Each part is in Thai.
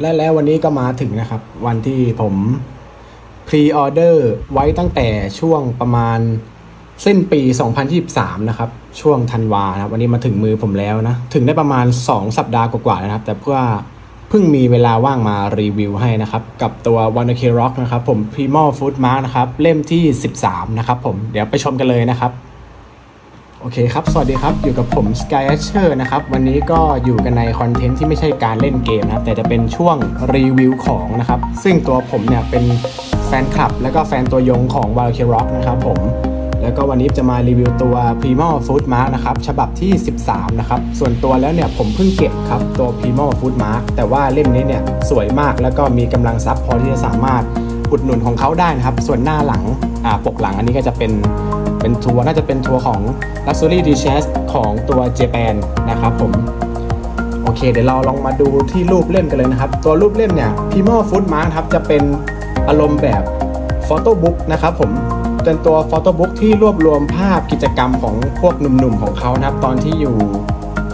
และแล้ววันนี้ก็มาถึงนะครับ วันที่ผมพรีออเดอร์ไว้ตั้งแต่ช่วงประมาณสิ้นปี 2023 นะครับ ช่วงธันวานะครับวันนี้มาถึงมือผมแล้วนะ ถึงได้ประมาณ 2 สัปดาห์กว่าๆนะครับ แต่เพื่อเพิ่งมีเวลาว่างมารีวิวให้นะครับ กับตัว w a n d e r k Rock นะครับ ผม Primal Food Mark นะครับ เล่มที่ 13 นะครับผมเดี๋ยวไปชมกันเลยนะครับ โอเคครับ สวัสดีครับ อยู่กับผม Sky a s h e r นะครับ วันนี้ก็อยู่กันในคอนเทนต์ที่ไม่ใช่การเล่นเกมนะครับ แต่จะเป็นช่วงรีวิวของนะครับ ซึ่งตัวผมเนี่ยเป็นแฟนคลับ แล้วก็แฟนตัวยงของ w a l k y Rock นะครับผม แล้วก็วันนี้จะมารีวิวตัว Primal Food Mark นะครับ ฉบับที่ 13 นะครับ ส่วนตัวแล้วเนี่ยผมเพิ่งเก็บครับ ตัว Primal Food Mark แต่ว่าเล่มนี้เนี่ยสวยมาก แล้วก็มีกำลังซับพอที่จะสามารถอุดหนุนของเขาได้นะครับ ส่วนหน้าหลังปกหลังอันนี้ก็จะเป็น เป็นทัวร์น่าจะเป็นทัวร์ของ Luxury d e c h e s ของตัวเจแปนนะครับผม โอเค เดี๋ยวเราลองมาดูที่รูปเล่มกันเลยนะครับ ตัวรูปเล่มเนี่ย p i m o Food Mark ครับจะเป็นอารมณ์แบบฟ o โต้บุ๊กนะครับผมเป็นตัวฟ o โต้บุ๊กที่รวบรวมภาพกิจกรรมของพวกหนุ่มๆของเขานะครับ ตอนที่อยู่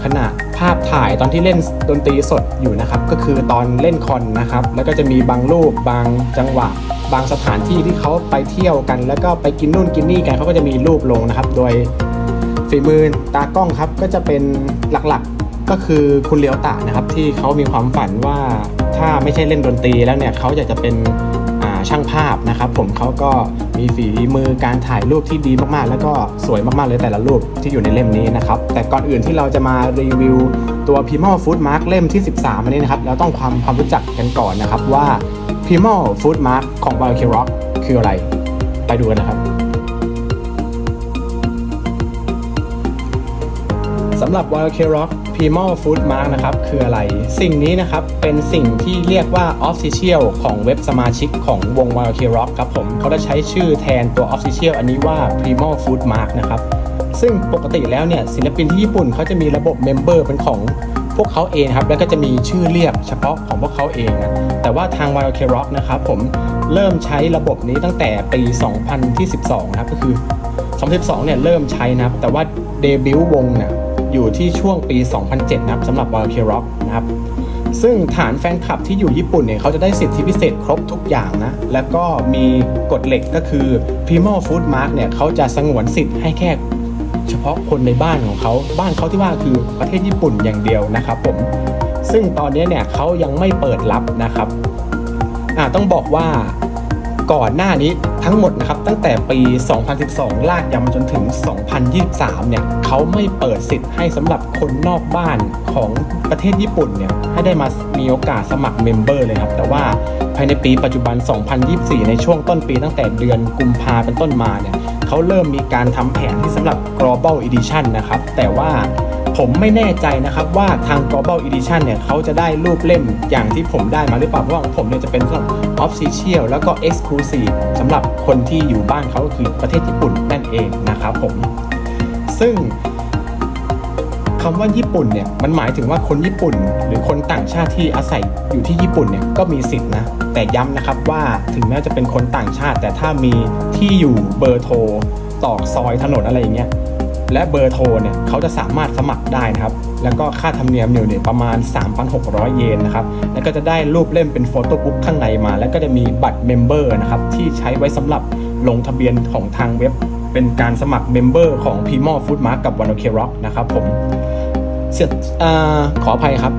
ขณะภาพถ่ายตอนที่เล่นดนตรีสดอยู่นะครับ ก็คือตอนเล่นคอนนะครับ แล้วก็จะมีบางรูปบางจังหวะ บางสถานที่ที่เขาไปเที่ยวกัน แล้วก็ไปกินนู่นกินนี่กันเขาก็จะมีรูปลงนะครับ โดยฝีมือตากล้องครับก็จะเป็นหลักๆก็คือคุณเลียวตะนะครับที่เขามีความฝันว่าถ้าไม่ใช่เล่นดนตรีแล้วเนี่ยเขาอยากจะเป็นช่างภาพนะครับ ผมเขาก็มีฝีมือการถ่ายรูปที่ดีมากๆ แล้วก็สวยมากๆเลยแต่ละรูปที่อยู่ในเล่มนี้นะครับ แต่ก่อนอื่นที่เราจะมารีวิวตัว p i m a l Food Mark เล่มที่ 13อันนี้นะครับ เราต้องความความรู้จักกันก่อนนะครับว่า p i m a l Food Mark ของ b i o k Rock คืออะไร ไปดูกันนะครับสำหรับ Wild K Rock Primal Food Mark นะครับ คืออะไร สิ่งนี้นะครับ เป็นสิ่งที่เรียกว่า Official ของเว็บสมาชิกของวง Wild K Rock ครับผม เขาจะใช้ชื่อแทนตัว Official อันนี้ว่า Primal Food Mark นะครับ ซึ่งปกติแล้วเนี่ย ศิลปินที่ญี่ปุ่นเขาจะมีระบบ Member เป็นของพวกเขาเองครับ แล้วก็จะมีชื่อเรียกเฉพาะของพวกเขาเองนะ แต่ว่าทาง Wild K Rock นะครับผมเริ่มใช้ระบบนี้ตั้งแต่ปี 2012 นะครับ ก็คือ 2012 เนี่ยเริ่มใช้นะครับ แต่ว่าเดบิวต์วงเนี่ยอยู่ที่ช่วงปี 2007 นะครับสำหรับ Wild K Rock นะครับ ซึ่งฐานแฟนคลับที่อยู่ญี่ปุ่นเนี่ยเขาจะได้สิทธิพิเศษครบทุกอย่างนะ แล้วก็มีกฎเหล็กก็คือ Primal Food Mark เนี่ยเขาจะสงวนสิทธิ์ให้แค่เฉพาะคนในบ้านของเขา บ้านเขาที่ว่าคือประเทศญี่ปุ่นอย่างเดียวนะครับผม ซึ่งตอนนี้เนี่ยเขายังไม่เปิดรับนะครับต้องบอกว่าก่อนหน้านี้ทั้งหมดนะครับตั้งแต่ปี 2012 ลากยาวมาจนถึง 2023 เนี่ยเขาไม่เปิดสิทธิ์ให้สำหรับคนนอกบ้านของประเทศญี่ปุ่นเนี่ยให้ได้มามีโอกาสสมัครเมมเบอร์เลยครับ แต่ว่าภายในปีปัจจุบัน 2024 ในช่วงต้นปีตั้งแต่เดือนกุมภาเป็นต้นมาเนี่ยเขาเริ่มมีการทำแผนที่สำหรับ global edition นะครับ แต่ว่า ผมไม่แน่ใจนะครับว่าทาง global edition เนี่ยเขาจะได้รูปเล่มอย่างที่ผมได้มาหรือเปล่าเพราะว่าของผมเนี่ยจะเป็นสำหรับ official แล้วก็ exclusive สำหรับคนที่อยู่บ้านเขาก็คือประเทศญี่ปุ่นนั่นเองนะครับผม ซึ่งคำว่าญี่ปุ่นเนี่ยมันหมายถึงว่าคนญี่ปุ่น หรือคนต่างชาติที่อาศัยอยู่ที่ญี่ปุ่นเนี่ยก็มีสิทธินะแต่ย้ำนะครับว่าถึงแม้จะเป็นคนต่างชาติ แต่ถ้ามีที่อยู่เบอร์โทรตอกซอยถนนอะไรอย่างเงี้ย และเบอร์โทรเนี่ยเขาจะสามารถสมัครได้นะครับ แล้วก็ค่าธรรมเนียมอยู่เนี่ยประมาณ 3,600 เยนนะครับ แล้วก็จะได้รูปเล่มเป็นโฟโต้บุ๊กข้างในมา แล้วก็จะมีบัตรเมมเบอร์นะครับที่ใช้ไว้สำหรับลงทะเบียนของทางเว็บ เป็นการสมัครเมมเบอร์ของ p r i m a l Food Mark กับ w a n o k Rock นะครับผมเสร็จขออภัยครับ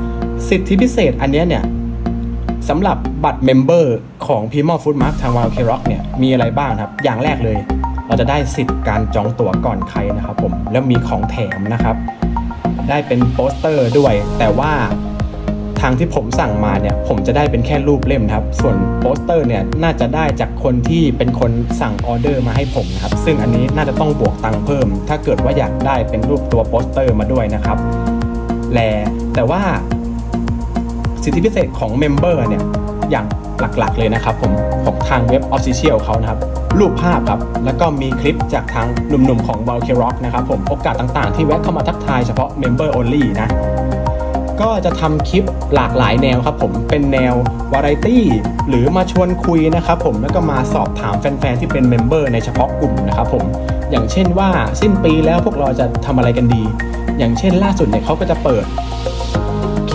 สิทธิพิเศษอันเนี้ยเนี่ยสำหรับบัตรเมมเบอร์ของ p r i m a l Food Mark ทาง Wild K Rock เนี่ยมีอะไรบ้างครับ อย่างแรกเลย เราจะได้สิทธิ์การจองตั๋วก่อนใครนะครับผมแล้วมีของแถมนะครับ ได้เป็นโปสเตอร์ด้วย แต่ว่าทางที่ผมสั่งมาเนี่ยผมจะได้เป็นแค่รูปเล่มครับ ส่วนโปสเตอร์เนี่ยน่าจะได้จากคนที่เป็นคนสั่งออเดอร์มาให้ผมนะครับ ซึ่งอันนี้น่าจะต้องบวกตังค์เพิ่ม ถ้าเกิดว่าอยากได้เป็นรูปตัวโปสเตอร์มาด้วยนะครับแลแต่ว่าสิทธิพิเศษของเมมเบอร์เนี่ย อย่างหลักๆ เลยนะครับผมของทางเว็บ Official เขานะครับ รูปภาพครับ แล้วก็มีคลิปจากทางหนุ่มๆของ w a l k y Rock นะครับผมโอกาสต่างๆ ที่แวะเข้ามาทักทายเฉพาะ Member Only นะ ก็จะทำคลิปหลากหลายแนวครับผมเป็นแนววาไรตี้หรือมาชวนคุยนะครับผมแล้วก็มาสอบถามแฟนๆ ที่เป็นเมมเบอร์ในเฉพาะกลุ่มนะครับผมอย่างเช่นว่าสิ้นปีแล้วพวกเราจะทำอะไรกันดี อย่างเช่นล่าสุดเนี่ยเขาก็จะเปิด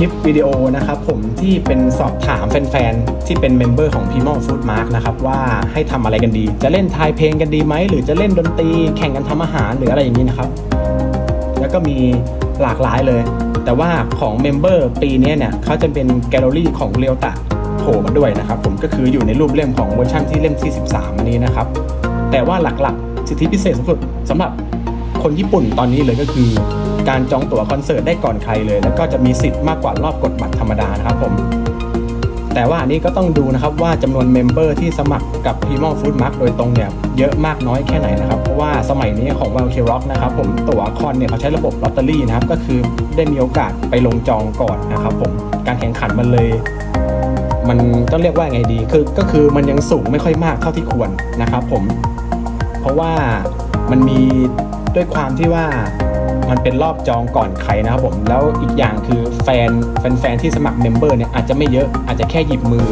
ลิปวิดีโอนะครับผมที่เป็นสอบถามแฟนๆ ที่เป็นเมมเบอร์ของ p r i m o Food Mark นะครับว่าให้ทำอะไรกันดี จะเล่นทายเพลงกันดีไหม หรือจะเล่นดนตรีแข่งกันทำอาหารหรืออะไรอย่างนี้นะครับ แล้วก็มีหลากหลายเลย แต่ว่าของเมมเบอร์ปีนี้เนี่ยเขาจะเป็นแกลเลอรี่ของเรียวตะโผล่มาด้วยนะครับผมก็คืออยู่ในรูปเล่มของเวอร์ชันที่เล่มที่13นนี้นะครับ แต่ว่าหลักๆ สิทธิพิเศษสุดสำหรับคนญี่ปุ่นตอนนี้เลยก็คือ การจองตั๋วคอนเสิร์ตได้ก่อนใครเลย แล้วก็จะมีสิทธิ์มากกว่ารอบกดบัตรธรรมดานะครับผม แต่ว่าอันนี้ก็ต้องดูนะครับว่าจำนวนเมมเบอร์ที่สมัครกับ p r i m a l Food Mark โดยตรงเนี่ยเยอะมากน้อยแค่ไหนนะครับ เพราะว่าสมัยนี้ของ w i l d k Rock นะครับผมตั๋วคอนเนี่ยเขาใช้ระบบลอตเตอรี่นะครับก็คือได้มีโอกาสไปลงจองก่อนนะครับผมการแข่งขันมันเลยมันต้องเรียกว่าไงดีคือก็คือมันยังสูงไม่ค่อยมากเท่าที่ควรนะครับผม เพราะว่ามันมีด้วยความที่ว่า มันเป็นรอบจองก่อนใครนะครับผมแล้วอีกอย่างคือแฟนแฟนๆที่สมัครเมมเบอร์เนี่ยอาจจะไม่เยอะอาจจะแค่หยิบมือ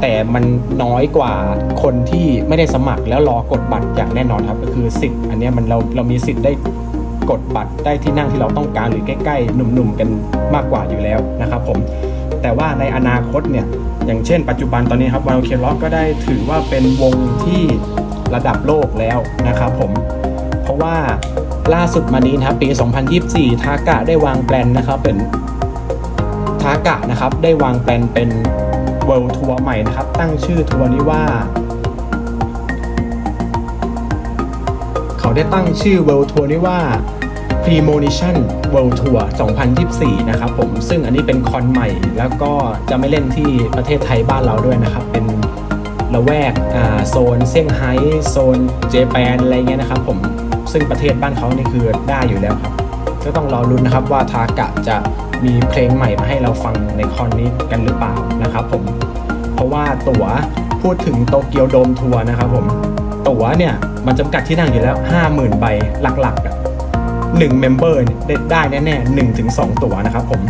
แต่มันน้อยกว่าคนที่ไม่ได้สมัครแล้วรอกดบัตรอย่างแน่นอนครับ ก็คือสิทธิ์อันนี้มันเราเรามีสิทธิ์ได้กดบัตรได้ที่นั่งที่เราต้องการหรือใกล้ๆหนุ่มๆกันมากกว่าอยู่แล้วนะครับผมแต่ว่าในอนาคตเนี่ยอย่างเช่น ปัจจุบันตอนนี้ครับว i ลเค r ็อกก็ได้ถือว่าเป็นวงที่ระดับโลกแล้วนะครับผมเพราะว่า ล่าสุดมานี้นะครับปี 2024 ทากะได้วางแปลนนะครับเป็นทากะนะครับได้วางแปลนเป็น World Tour ใหม่นะครับ ตั้งชื่อทัวร์นี้ว่า เขาได้ตั้งชื่อ World Tour นี้ว่า Premonition World Tour 2024 นะครับผม ซึ่งอันนี้เป็นคอนใหม่ แล้วก็จะไม่เล่นที่ประเทศไทยบ้านเราด้วยนะครับ เป็นละแวกโซนเซี่ยงไฮ้โซนเจแปนอะไรเงี้ยนะครับผม ซึ่งประเทศบ้านเขานี่คือได้อยู่แล้วครับ ก็ต้องรอรุ้นนะครับว่าทากะจะมีเพลงใหม่มาให้เราฟังในคอนนี้กันหรือเปล่านะครับผม เพราะว่าตั๋วพูดถึงโตเกียวโดมทัวร์นะครับผม ตั๋วเนี่ยมันจำกัดที่นั่งอยู่แล้ว 50,000 ใบหลักๆอะหนึ่งเมมเบอร์ได้แน่ๆหนึ่งถึงสองตั๋วนะครับผม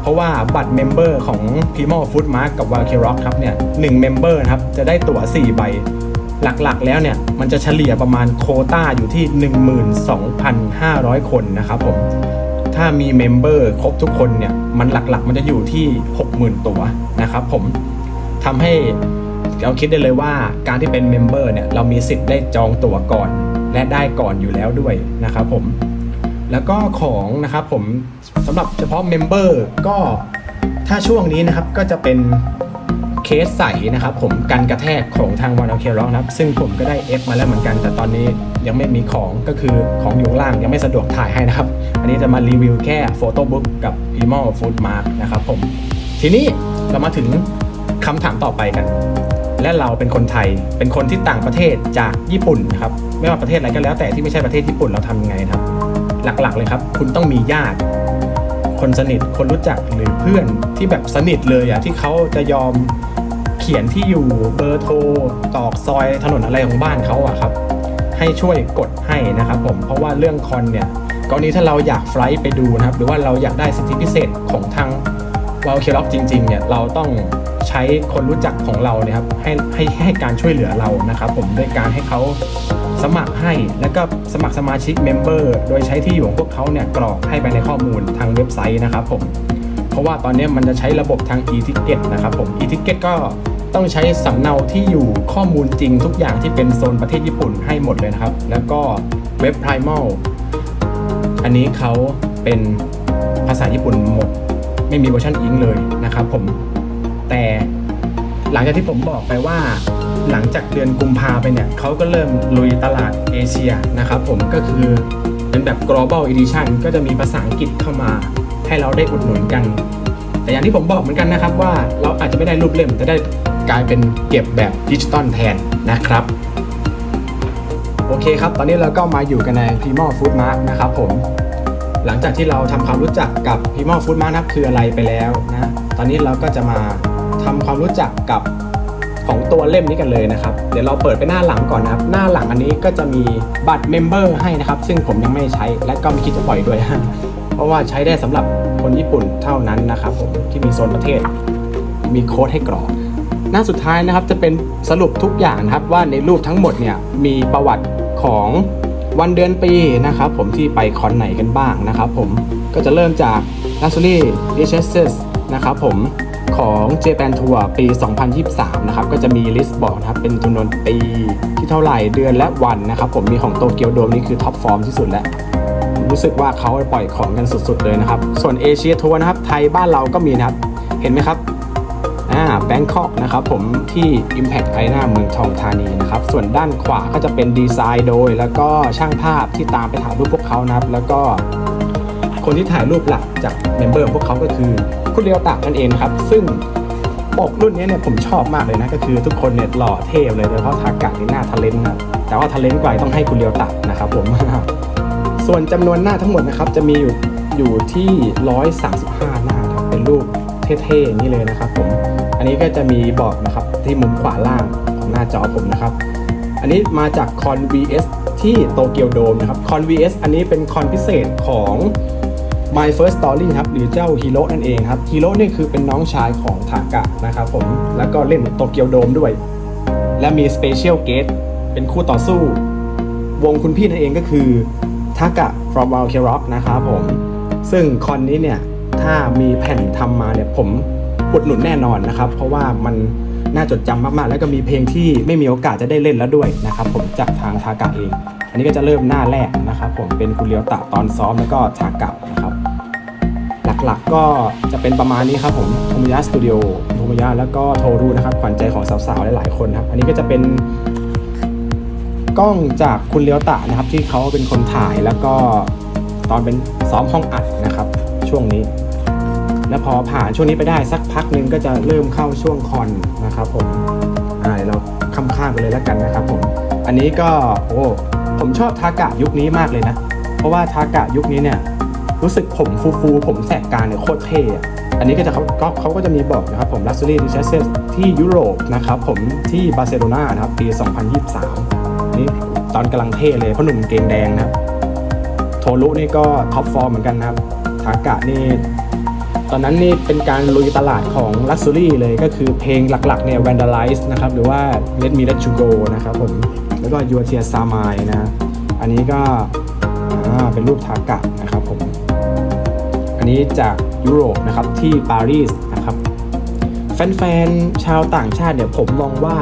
เพราะว่าบัตรเมมเบอร์ของ p r i m a l Food Mark กับ w a l k e Rock ครับเนี่ยหนึ่งเมมเบอร์นะครับจะได้ตั๋ว4ใบ หลักๆ แล้วเนี่ยมันจะเฉลี่ยประมาณโคต้าอยู่ที่ 12,500 คนนะครับผมถ้ามีเมมเบอร์ครบทุกคนเนี่ยมันหลักๆ มันจะอยู่ที่ 60,000 ตั๋วนะครับผมทำให้เราคิดได้เลยว่าการที่เป็นเมมเบอร์เนี่ยเรามีสิทธิ์ได้จองตั๋วก่อน และได้ก่อนอยู่แล้วด้วยนะครับผมแล้วก็ของนะครับผมสำหรับเฉพาะเมมเบอร์ก็ถ้าช่วงนี้นะครับก็จะเป็น เคสใสนะครับผมกันกระแทกของทางวันเอเคร็อกนะครับ ซึ่งผมก็ได้เอฟมาแล้วเหมือนกัน แต่ตอนนี้ยังไม่มีของก็คือของอยู่ข้างล่างยังไม่สะดวกถ่ายให้นะครับ อันนี้จะมารีวิวแค่โฟโต้บุ๊กกับ p r i m a l Food Mark นะครับผม ทีนี้เรามาถึงคำถามต่อไปกัน และเราเป็นคนไทยเป็นคนที่ต่างประเทศจากญี่ปุ่นนะครับไม่ว่าประเทศอะไรก็แล้วแต่ที่ไม่ใช่ประเทศญี่ปุ่นเราทำยังไงครับ หลักๆเลยครับ คุณต้องมีญาติ คนสนิทคนรู้จักหรือเพื่อนที่แบบสนิทเลยอะที่เขาจะยอมเขียนที่อยู่เบอร์โทรตอกซอยถนนอะไรของบ้านเขาอะครับ ให้ช่วยกดให้นะครับผมเพราะว่าเรื่องคอนเนี่ยกรณีถ้าเราอยากไฟล์ไปดูนะครับหรือว่าเราอยากได้สิทธิพิเศษของทางว i ลเค r ็อกจริงๆเนี่ยเราต้องใช้คนรู้จักของเราเนี่ยครับให้ให้ให้การช่วยเหลือเรานะครับผมด้วยการให้เขา สมัครให้แล้วก็สมัครสมาชิกเมมเบอร์โดยใช้ที่อยู่ของพวกเขาเนี่ยกรอกให้ไปในข้อมูลทางเว็บไซต์นะครับผมเพราะว่าตอนนี้มันจะใช้ระบบทาง e-ticket นะครับผม e-ticket ก็ต้องใช้สำเนาที่อยู่ข้อมูลจริงทุกอย่างที่เป็นโซนประเทศญี่ปุ่นให้หมดเลยนะครับ แล้วก็เว็บ Primal อันนี้เขาเป็นภาษาญี่ปุ่นหมด ไม่มีเวอร์ชันอิงเลยนะครับผมแต่หลังจากที่ผมบอกไปว่า หลังจากเดือนกุมภาไปเนี่ยเขาก็เริ่มลุยตลาดเอเชียนะครับผมก็คือเป็นแบบ global edition ก็จะมีภาษาอังกฤษเข้ามาให้เราได้อุดหนุนกัน แต่อย่างที่ผมบอกเหมือนกันนะครับว่าเราอาจจะไม่ได้รูปเล่มแต่ได้กลายเป็นเก็บแบบดิจิตอลแทนนะครับ โอเคครับ ตอนนี้เราก็มาอยู่กันใน p r i m a l Food Mark นะครับผมหลังจากที่เราทำความรู้จักกับ p r i m a l Food Mark นะคืออะไรไปแล้วนะตอนนี้เราก็จะมาทำความรู้จักกับ ของตัวเล่มนี้กันเลยนะครับ เดี๋ยวเราเปิดไปหน้าหลังก่อนนะครับ หน้าหลังอันนี้ก็จะมีบัตรเมมเบอร์ให้นะครับ ซึ่งผมยังไม่ใช้และก็ไม่คิดจะปล่อยด้วย เพราะว่าใช้ได้สำหรับคนญี่ปุ่นเท่านั้นนะครับผมที่มีโซนประเทศ มีโค้ดให้กรอกหน้าสุดท้ายนะครับจะเป็นสรุปทุกอย่างนะครับว่าในรูปทั้งหมดเนี่ยมีประวัติของวันเดือนปีนะครับผมที่ไปคอนไหนกันบ้างนะครับผมก็จะเริ่มจาก l u x u r y d i s h e s s นะครับผม ของ Japan Tour ปี 2023 นะครับ ก็จะมีลิสต์บอกนะครับ เป็นจำนวนปีที่เท่าไหร่เดือนและวันนะครับ ผมมีของโตเกียวโดมนี่คือท็อปฟอร์มที่สุดแล้ว รู้สึกว่าเขาปล่อยของกันสุดๆเลยนะครับ ส่วนเอเชียทัวร์นะครับ ไทยบ้านเราก็มีนะครับ เห็นไหมครับอ่าแบงคอกนะครับผมที่ Impact Arena เมืองทองธานีนะครับ ส่วนด้านขวาก็จะเป็นดีไซน์โดย แล้วก็ช่างภาพที่ตามไปถ่ายรูปพวกเขานะครับ แล้วก็คนที่ถ่ายรูปหลักจากเมมเบอร์พวกเขาก็คือ คุณเรียวตากนั่นเองนะครับ ซึ่งปกรุ่นนี้เนี่ยผมชอบมากเลยนะ ก็คือทุกคนเนี่ยหล่อเท่เลยโดยเฉพาะทากะนี่หน้าทะเลนนะแต่ว่าทะเลนกว่าต้องให้คุณเรียวตักนะครับผม ส่วนจำนวนหน้าทั้งหมดนะครับจะมีอยู่อยู่ที่ 135 หน้าครับเป็นรูปเท่ๆอย่างนี้เลยนะครับผม อันนี้ก็จะมีบอกนะครับที่มุมขวาล่างของหน้าจอผมนะครับ อันนี้มาจากคอน VS ที่โตเกียวโดมนะครับคอน VS อันนี้เป็นคอนพิเศษของ My First Story ครับหรือเจ้าฮีโร่นั่นเองครับฮีโร่นี่คือเป็นน้องชายของทากะนะครับผมแล้วก็เล่นโตเกียวโดมด้วย และมี Special Guest เป็นคู่ต่อสู้ วงคุณพี่นั่นเองก็คือทากะ from w i l k Rock นะครับผม ซึ่งคอนนี้เนี่ย ถ้ามีแผ่นทำมาเนี่ยผมอุดหนุนแน่นอนนะครับ เพราะว่ามันน่าจดจำมากๆ แล้วก็มีเพลงที่ไม่มีโอกาสจะได้เล่นแล้วด้วยนะครับผมจากทางทากะเอง อันนี้ก็จะเริ่มหน้าแรกนะครับผมเป็นคุณเลียวตะตอนซ้อมแล้วก็ทากะนะครับ หลักๆก็จะเป็นประมาณนี้ครับผมโทมยะสตูดิโอโทมยะแล้วก็โทรูนะครับขวัญใจของสาวๆหลายๆคนครับ อันนี้ก็จะเป็นกล้องจากคุณเลียวตะนะครับ ที่เขาเป็นคนถ่ายแล้วก็ตอนเป็นซ้อมห้องอัดนะครับ ช่วงนี้ แล้วพอผ่านช่วงนี้ไปได้สักพักนึงก็จะเริ่มเข้าช่วงคอนนะครับผมอ่าเดี๋ยวเราข้ามข้ามไปเลยแล้วกันนะครับผมอันนี้ก็โอ้ผมชอบทากะยุคนี้มากเลยนะ เพราะว่าทากะยุคนี้เนี่ย รู้สึกผมฟูฟูๆผมแสกกลารเนี่ยโคตรเท่อะอันนี้ก็จะเขาก็เขาก็จะมีบอกนะครับผม Luxury d i s h e s ที่ยุโรปนะครับผมที่บาร์เซโลนานะครับปี 2023 นี่ตอนกำลังเท่เลยเพราะหนุ่มเกงแดงนะครับ โทรุนี่ก็ท็อปฟอร์มเหมือนกันนะครับทากะนี่ตอนนั้นนี่เป็นการลุยตลาดของ Luxury เลยก็คือเพลงหลักๆเนี่ย Vandalize นะครับหรือว่า Let Me Let You Go นะครับผม แล้วก็ Your Tears Are Mine นะ อันนี้ก็เป็นรูปทากะนะครับผม นนี้จากยุโรปนะครับที่ปารีสนะครับแฟนๆชาวต่างชาติเนี่ยผมมองว่า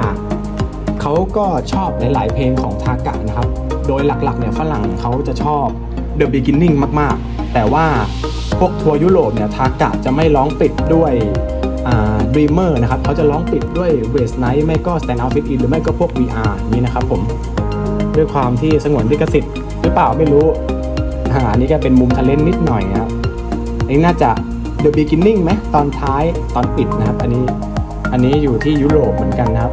เขาก็ชอบหลาย ๆ เพลงของทากะนะครับ โดยหลัก ๆ เนี่ยฝรั่งเขาจะชอบ The Beginning มาก ๆ แต่ว่าพวกทัวร์ยุโรปเนี่ยทากะจะไม่ร้องปิดด้วย Dreamer นะครับเขาจะร้องปิดด้วย w a s t Night ไม่ก็ Stand Out Fit In หรือไม่ก็พวก VR นี้นะครับผมด้วยความที่สงวนลิขสิทธิ์หรือเปล่าไม่รู้อ่าอันนี้ก็เป็นมุมทะเลนนิดหน่อยนะครับ นี้น่าจะ The Beginning ไหมตอนท้ายตอนปิดนะครับ อันนี้อันนี้อยู่ที่ยุโรปเหมือนกันนะครับ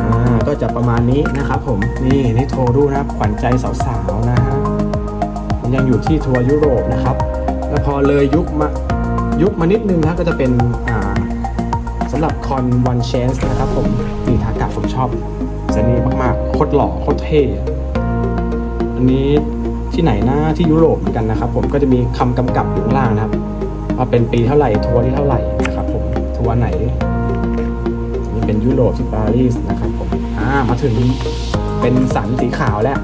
อ่าก็จะประมาณนี้นะครับผมนี่นี่โทรดูนะครับขวัญใจสาวๆนะฮะมันยังอยู่ที่ทัวร์ยุโรปนะครับ แล้วพอเลยยุคมายุคมานิดนึงนะก็จะเป็นอ่าสำหรับคอน One Chance นะครับผมนี่ทากาผมชอบเซนี้มากๆโคตรหล่อโคตรเท่อันนี้ ที่ไหนนะที่ยุโรปเหมือนกันนะครับ ผมก็จะมีคำกำกับอยู่ข้างล่างนะครับว่าเป็นปีเท่าไหร่ทัวร์ที่เท่าไหร่นะครับ ผมทัวร์ไหนนี่เป็นยุโรปที่ปารีสนะครับผมอ่ามาถึงเป็นสันสีขาวแล้ว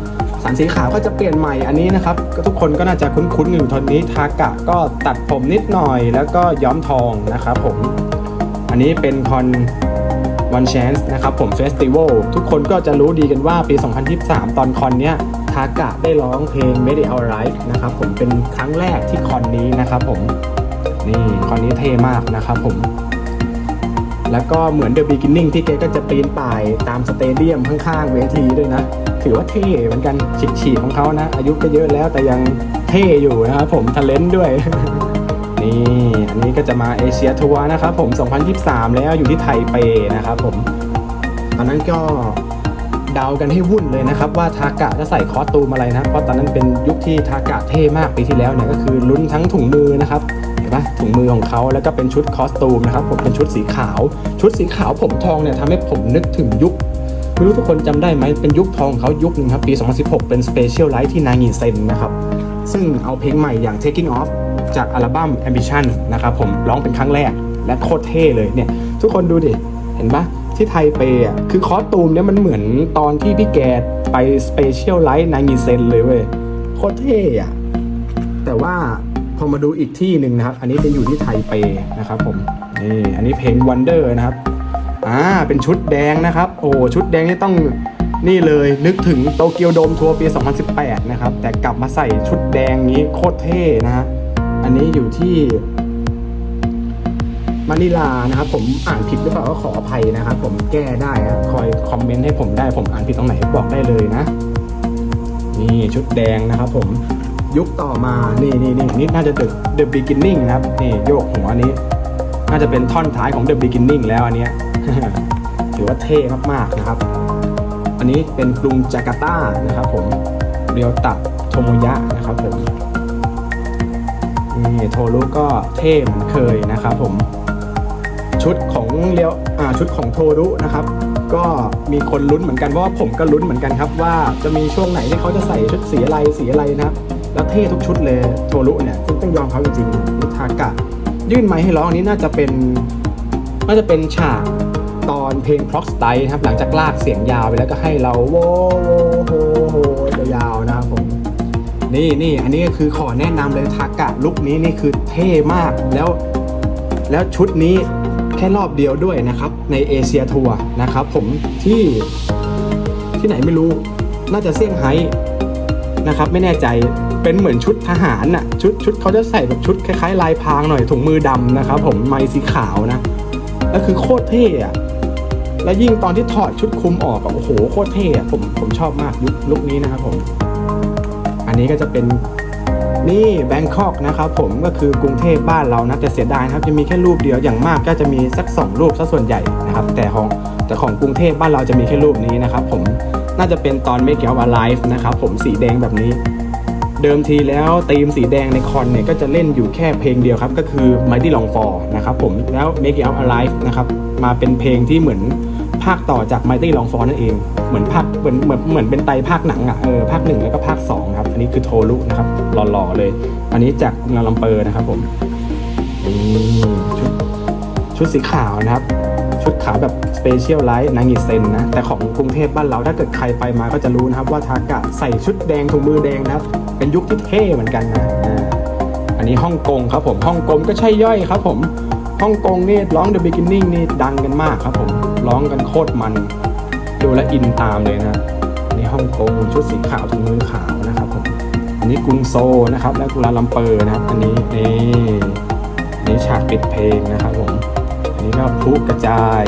สันสีขาวก็จะเปลี่ยนใหม่อันนี้นะครับก็ทุกคนก็น่าจะคุ้นๆอยู่ตอนนี้ทากะก็ตัดผมนิดหน่อยแล้วก็ย้อมทองนะครับผมอันนี้เป็นคอน One Chance นะครับผมเฟสติวัลทุกคนก็จะรู้ดีกันว่าปี 2023 ตอนคอนเนี้ย ทากะได้ร้องเพลง Made It Alright นะครับผมเป็นครั้งแรกที่คอนนี้นะครับผมนี่คอนนี้เท่มากนะครับผม แล้วก็เหมือน The Beginning ที่เกก็จะปีนป่ายตามสเตเดียมข้างๆเวทีด้วยนะ ถือว่าเท่เหมือนกันฉีกๆของเขานะ อายุก็เยอะแล้วแต่ยังเท่อยู่นะครับผมท a เลนด้วยนี่อันนี้ก็จะมาเอเชียทัวร์นะครับผม 2023 แล้วอยู่ที่ไทเปนะครับผมตอนนั้นก็ เดากันให้วุ่นเลยนะครับว่าทากะจะใส่คอสตูมอะไรนะเพราะตอนนั้นเป็นยุคที่ทากะเท่มากปีที่แล้วเนี่ยก็คือลุ้นทั้งถุงมือนะครับเห็นปะถุงมือของเขาแล้วก็เป็นชุดคอสตูมนะครับผมเป็นชุดสีขาว ชุดสีขาวผมทองเนี่ยทำให้ผมนึกถึงยุคไม่รู้ทุกคนจำได้ไหมเป็นยุคทองของเขายุคหนึ่งครับปี 2016 เป็น Special Light ที่นางีเซนนะครับซึ่งเอาเพลงใหม่อย่าง Taking Off จากอัลบั้ม Ambition นะครับผมร้องเป็นครั้งแรกและโคตรเท่เลยเนี่ยทุกคนดูดิเห็นปะ ที่ไทเปอะคือคอสตูมเนี่ยมันเหมือนตอนที่พี่แกไปสเปเชียลไลท์นางีเซนเลยเว้ยโคตรเท่อะแต่ว่าพอมาดูอีกที่หนึ่งนะครับ อันนี้เป็นอยู่ที่ไทเปนะครับผมนี่อันนี้เพลง Wonder นะครับอ่าเป็นชุดแดงนะครับ โอ้ชุดแดงนี่ต้องนี่เลยนึกถึงโตเกียวโดมทัวร์ปี 2018 นะครับ แต่กลับมาใส่ชุดแดงนี้โคตรเท่นะฮะอันนี้อยู่ที่ มะนิลานะครับผมอ่านผิดหรือเปล่าก็ขออภัยนะครับผมแก้ได้คอยคอมเมนต์ให้ผมได้ผมอ่านผิดตรงไหนบอกได้เลยนะ นี่ชุดแดงนะครับผมยุคต่อมานี่นี่นี่นี่น่าจะ The The Beginning นะครับนี่โยกหัวนี้ น่าจะเป็นท่อนท้ายของ The Beginning แล้วอันเนี้ยถือว่าเท่มากๆนะครับ อันนี้เป็นกรุงจาการ์ตานะครับผมเรียวตับโทโมยะนะครับผมนี่โทรุก็เท่เหมือนเคยนะครับผม ชุดของเรียวชุดของโทรุนะครับ ก็มีคนลุ้นเหมือนกันเพราะว่าผมก็ลุ้นเหมือนกันครับ ว่าจะมีช่วงไหนที่เขาจะใส่ชุดสีอะไรสีอะไรนะครับแล้วเท่ทุกชุดเลยโทรุเนี่ยซึ่งต้องยอมเขาจริงๆนิทากะ ยื่นไมค์ให้ร้องนี้น่าจะเป็นน่าจะเป็นฉากตอนเพลง Clock Style นะครับหลังจากลากเสียงยาวไปแล้วก็ให้เราโว้โวโฮโฮยาวๆนะครับผมนี่นี่อันนี้ก็คือขอแนะนำเลยทากะลุคนี้นี่คือเท่มากแล้ว แล้วชุดนี้ แค่รอบเดียวด้วยนะครับ ในเอเชียทัวร์นะครับ ผมที่ที่ไหนไม่รู้ น่าจะเซี่ยงไฮ้นะครับ ไม่แน่ใจเป็นเหมือนชุดทหารน่ะชุดชุดเขาจะใส่แบบชุดคล้ายๆลายพรางหน่อยถุงมือดำนะครับ ผมไม้สีขาวนะแล้วคือโคตรเท่อะแล้วยิ่งตอนที่ถอดชุดคลุมออกอะโอ้โหโคตรเท่อะผมผมชอบมากยุคลุคนี้นะครับผม อันนี้ก็จะเป็น นี่แบงคอกนะครับผมก็คือกรุงเทพบ้านเรานะแต่เสียดายนะครับจะมีแค่รูปเดียวอย่างมากก็จะมีสัก 2 รูปซะส่วนใหญ่นะครับ แต่ของแต่ของกรุงเทพบ้านเราจะมีแค่รูปนี้นะครับผมน่าจะเป็นตอนไม่เกี่ยวกับไลฟ์นะครับผมสีแดงแบบนี้ เดิมทีแล้วธีมสีแดงในคอนเนี่ยก็จะเล่นอยู่แค่เพลงเดียวครับ ก็คือ Mighty Long For นะครับผมแล้ว Make It Out Alive นะครับมาเป็นเพลงที่เหมือน ภาคต่อจาก Mighty Long For นั่นเอง เหมือนภาคเหมือนเหมือนเหมือนเป็นไตภาคหนังอะเออภาคหนึ่งแล้วก็ภาคสองครับ อันนี้คือโทรุนะครับหล่อๆเลย อันนี้จากเมืองลำเปอร์นะครับผมนี่ชุดชุดสีขาวนะครับ ชุดขาวแบบสเปเชียลไลท์นางิเซนนะ แต่ของกรุงเทพบ้านเราถ้าเกิดใครไปมาก็จะรู้นะครับว่าทากะใส่ชุดแดงถุงมือแดงนะครับ เป็นยุคที่เท่เหมือนกันนะอันนี้ฮ่องกงครับผมฮ่องกงก็ใช่ย่อยครับผมฮ่องกงนี่ร้อง The Beginning นี่ดังกันมากครับผม ร้องกันโคตรมัน ดูแลวอินตามเลยนะอันนี้ฮ่องกงชุดสีขาวถุงมือขาวนะครับผมอันนี้กรุงโซนะครับ และกุลาลัมเปอร์นะครับ อันนี้นี่นนี้ฉากปิดเพลงนะครับผมอันนี้ก็พลุกระจาย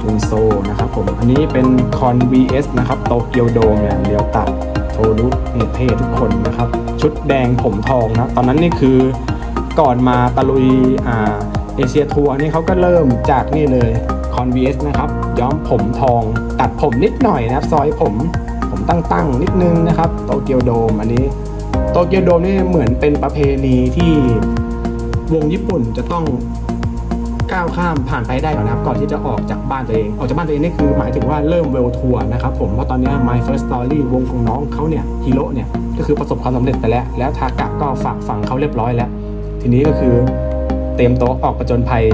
กรุงโซนะครับผมอันนี้เป็นคอน VS นะครับโตเกียวโดมเนี่ยเรียวตัดโทรุนี่เท่ทุกคนนะครับ ชุดแดงผมทองนะตอนนั้นนี่คือก่อนมาตะลุยอ่า เอเชียทัวร์นี่เขาก็เริ่มจากนี่เลยคอน VS นะครับ ย้อมผมทอง ตัดผมนิดหน่อยนะครับ ซอยผมผมตั้งๆนิดนึงนะครับ โตเกียวโดมอันนี้ โตเกียวโดมนี่เหมือนเป็นประเพณีที่วงญี่ปุ่นจะต้องก้าวข้ามผ่านไปได้ก่อนนะครับ ก่อนที่จะออกจากบ้านตัวเอง ออกจากบ้านตัวเองนี่คือหมายถึงว่าเริ่มเวลทัวร์นะครับผม เพราะตอนนี้ย My First Story วงของน้องเขาเนี่ยฮีโร่เนี่ย ก็คือประสบความสำเร็จไปแล้ว แล้วทากะก็ฝากฝังเขาเรียบร้อยแล้ว ทีนี้ก็คือ เตรียมโต๊ะออกประจนภัย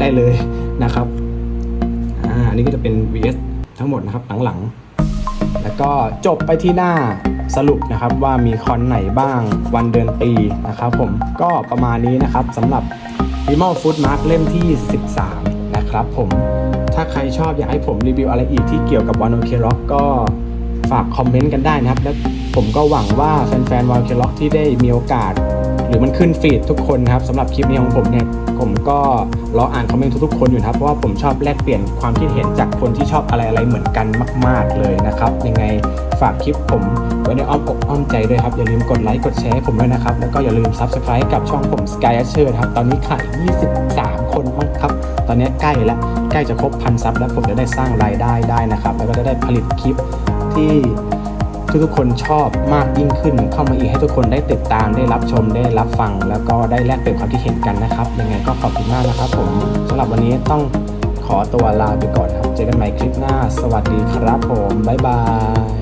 ได้เลยนะครับอ่าอันนี้ก็จะเป็น VS ทั้งหมดนะครับหลังๆ แล้วก็จบไปที่หน้าสรุปนะครับว่ามีคอนไหนบ้างวันเดือนปีนะครับผมก็ประมาณนี้นะครับสำหรับ r e m o Food Mark เล่มที่ 13 นะครับผมถ้าใครชอบอยากให้ผมรีวิวอะไรอีกที่เกี่ยวกับ One Ok Rock ก็ฝากคอมเมนต์กันได้นะครับ แล้วผมก็หวังว่าแฟนๆ One Ok Rock ที่ได้มีโอกาส หรือมันขึ้นฟีดทุกคนนะครับสำหรับคลิปนี้ของผมเนี่ยผมก็รออ่านคอมเมนต์ทุกๆคนอยู่ครับเพราะว่าผมชอบแลกเปลี่ยนความคิดเห็นจากคนที่ชอบอะไรอะไรๆเหมือนกันมาก ๆเลยนะครับยังไงฝากคลิปผมไว้ในอ้อมอกอ้อมใจด้วยครับอย่าลืมกดไลค์กดแชร์ผมด้วยนะครับแล้วก็อย่าลืม Subscribe กับช่องผม Sky Asher ครับตอนนี้ขาย23 คนมั้งครับตอนนี้ใกล้แล้วใกล้จะครบพันซับแล้วผมจะได้สร้างรายได้ได้นะครับแล้วก็จะได้ผลิตคลิปที่ ทุกๆคนชอบมากยิ่งขึ้น เข้ามาอีกให้ทุกคนได้ติดตามได้รับชมได้รับฟัง แล้วก็ได้แลกเปลี่ยนความคิดเห็นกันนะครับ ยังไงก็ขอบคุณมากนะครับผมสำหรับวันนี้ต้องขอตัวลาไปก่อนครับ เจอกันใหม่คลิปหน้า สวัสดีครับผมบ๊ายบาย